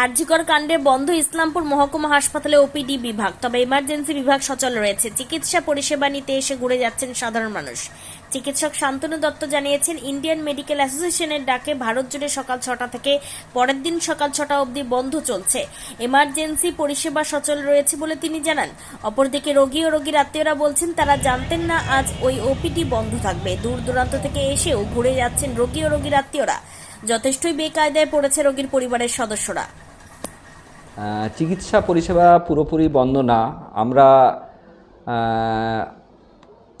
আরজিকর কাণ্ডে বন্ধ ইসলামপুর মহকুমা হাসপাতালে ওপিডি বিভাগ। তবে ইমার্জেন্সি বিভাগ সচল রয়েছে। চিকিৎসা পরিষেবা নিতে এসে ঘুরে যাচ্ছেন সাধারণ মানুষ। চিকিৎসক শান্তনু দত্ত জানিয়েছেন, ইন্ডিয়ান মেডিকেল অ্যাসোসিয়েশনের ডাকে ভারত জুড়ে সকাল ছটা থেকে পরের দিন সকাল ছটা অবধি বন্ধ চলছে। ইমার্জেন্সি পরিষেবা সচল রয়েছে বলে তিনি জানান। অপরদিকে রোগী ও রোগীর আত্মীয়রা বলছেন, তারা জানতেন না আজ ওই ওপিডি বন্ধ থাকবে। দূর দূরান্ত থেকে এসেও ঘুরে যাচ্ছেন রোগী ও রোগীর আত্মীয়রা। যথেষ্টই বেকায়দায় পড়েছে রোগীর পরিবারের সদস্যরা। চিকিৎসা পরিষেবা পুরোপুরি বন্ধ না। আমরা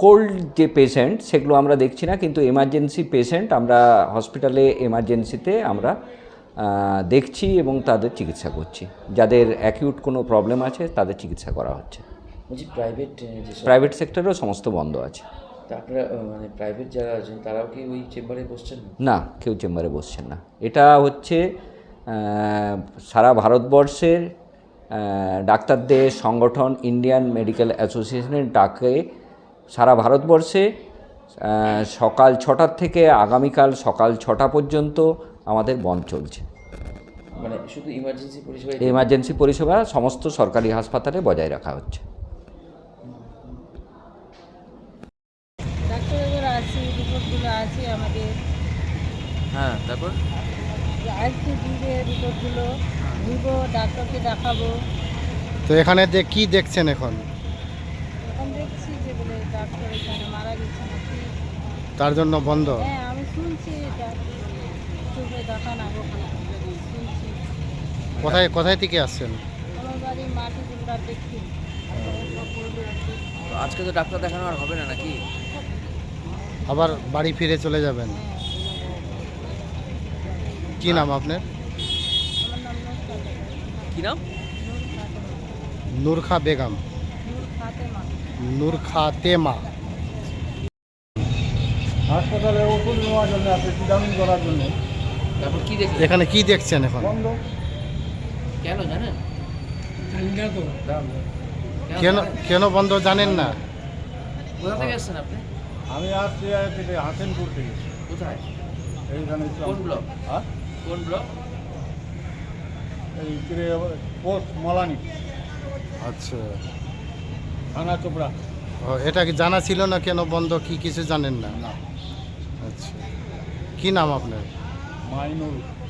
কোল্ড যে পেশেন্ট সেগুলো আমরা দেখছি না কিন্তু এমার্জেন্সি পেশেন্ট আমরা হসপিটালে এমার্জেন্সিতে আমরা দেখছি এবং তাদের চিকিৎসা করছি। যাদের অ্যাকিউট কোনো প্রবলেম আছে তাদের চিকিৎসা করা হচ্ছে। প্রাইভেট প্রাইভেট সেক্টরেও সমস্ত বন্ধ আছে। আপনারা মানে প্রাইভেট যারা আছেন তারাও কি ওই চেম্বারে বসছেন? না কেউ চেম্বারে বসছেন না। এটা হচ্ছে সারা ভারতবর্ষের ডাক্তারদের সংগঠন ইন্ডিয়ান মেডিকেল অ্যাসোসিয়েশনের ডাকে সারা ভারতবর্ষে সকাল ছটার থেকে আগামীকাল সকাল ছটা পর্যন্ত আমাদের বন্ধ চলছে। মানে শুধু ইমার্জেন্সি পরিষেবা এমার্জেন্সি পরিষেবা সমস্ত সরকারি হাসপাতালে বজায় রাখা হচ্ছে। রিপোর্টগুলো আছে আমাদের। হ্যাঁ তারপর? আজকে দিবে রিপোর্টগুলো নিব ডাক্তারকে দেখাবো। তো এখানে যে কি দেখছেন এখন? এখন দেখছি যে বলে ডাক্তার এখানে মারা গেছে নাকি। তার জন্য বন্ধ? হ্যাঁ আমি শুনছি এটা। চোখে দেখা না শুনছি। কোথায় কোথায় থেকে আসছেন? আমার বাড়ি মাটি তোমরা দেখি আজকে তো ডাক্তার দেখানো আর হবে না নাকি? আবার বাড়ি ফিরে চলে যাবেন। কি নাম আপনার? আমার কি নাম? নূর নূর খা খাতেমা বেগম। নূর খাতেমা নূর খা তেমা। হাসপাতালে ওষুধ নেওয়ার জন্য আছে ভিটামিন করার জন্য। তারপর কি দেখলেন? এখানে কি দেখছেন এখন? কেন জানেন? কেন কেন বন্ধ জানেন না? কোথা থেকে এসছেন আপনি? আমি আসছি থেকে হাসেনপুর থেকে। কোথায়? এইখানে কোন ব্লক? হ্যাঁ? কোন ব্লক? এই কিরে পোস্ট মলানি। আচ্ছা। থানা চোপড়া। ও, এটা কি জানা ছিল না কেন বন্ধ? কি কিছু জানেন না? না। আচ্ছা। কি নাম আপনার? মাইনুল।